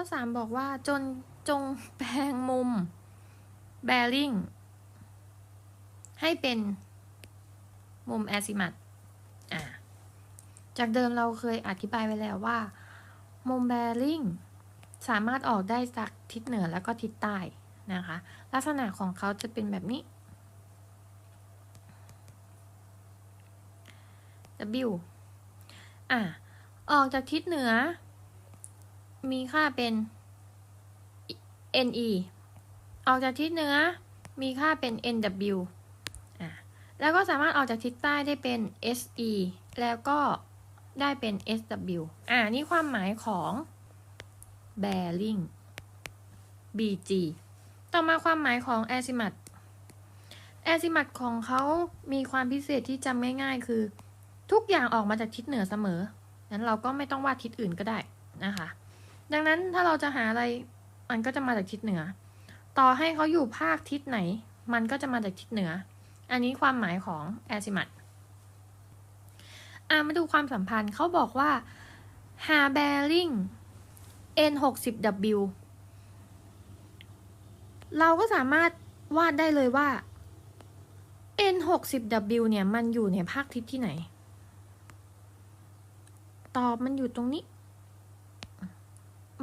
ข้อ 3 บอกว่า จนจงแปลงมุม bearing ให้เป็นมุม azimuth อ่าจากเดิมเราเคยอธิบายไว้แล้วว่า มุม bearing สามารถออกได้จากทิศเหนือแล้วก็ทิศใต้นะคะ ลักษณะของเขาจะเป็นแบบนี้ W อะออกจากทิศเหนือ มีค่าเป็น NE ออกจากทิศเหนือมีค่าเป็น NW อะแล้วก็สามารถออกจากทิศใต้ได้เป็น SE แล้วก็ได้เป็น SW อ่านี่ความหมายของ bearing BG ต่อมาความหมายของ azimuth azimuth ของเขามีความพิเศษที่จำง่ายๆ คือทุกอย่างออกมาจากทิศเหนือเสมอ นั้นเราก็ไม่ต้องวาดทิศอื่นก็ได้นะคะ ดังนั้นถ้าเราจะหาอะไรมันก็จะมาจากทิศเหนือ ต่อให้เขาอยู่ภาคทิศไหน มันก็จะมาจากทิศเหนือ อันนี้ความหมายของ azimuth อ่ามาดูความสัมพันธ์เขาบอกว่าหา bearing n 6 0 w เราก็สามารถวาดได้เลยว่า n 6 0 w เนี่ย มันอยู่ในภาคทิศที่ไหน ตอบมันอยู่ตรงนี้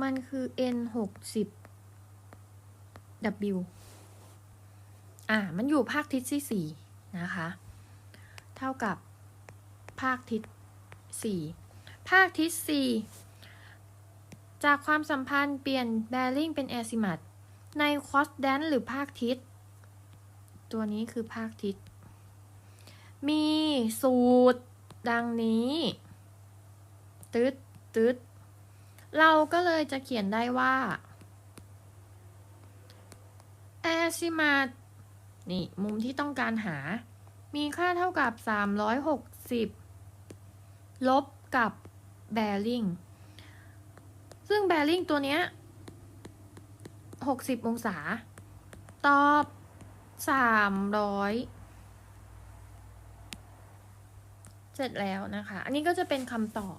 มันคือ n 6 0 w อ่า มันอยู่ภาคทิศที่สี่นะคะ เท่ากับภาคทิศสี่ภาคทิศสี่จากความสัมพันธ์เปลี่ยน bearing เป็น azimuth ใน quadrant หรือภาคทิศ ตัวนี้คือภาคทิศ มีสูตรดังนี้ ตึ๊ดตึ๊ด เราก็เลยจะเขียนได้ว่า azimuth นี่ มุมที่ต้องการหา มีค่าเท่ากับ 360 ลบกับ bearing ซึ่ง bearing ตัวเนี้ย 60 องศา ตอบ 300 เสร็จแล้วนะคะ อันนี้ก็จะเป็นคำตอบ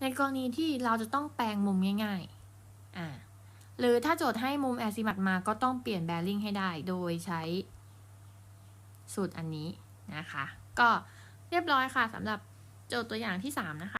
ในกรณีที่เราจะต้องแปลงมุมง่ายๆอ่าหรือถ้าโจทย์ให้มุมแอซิมัตมาก็ต้องเปลี่ยนแบริ่งให้ได้ โดยใช้สูตรอันนี้นะคะ ก็เรียบร้อยค่ะสำหรับโจทย์ตัวอย่างที่ 3 นะคะ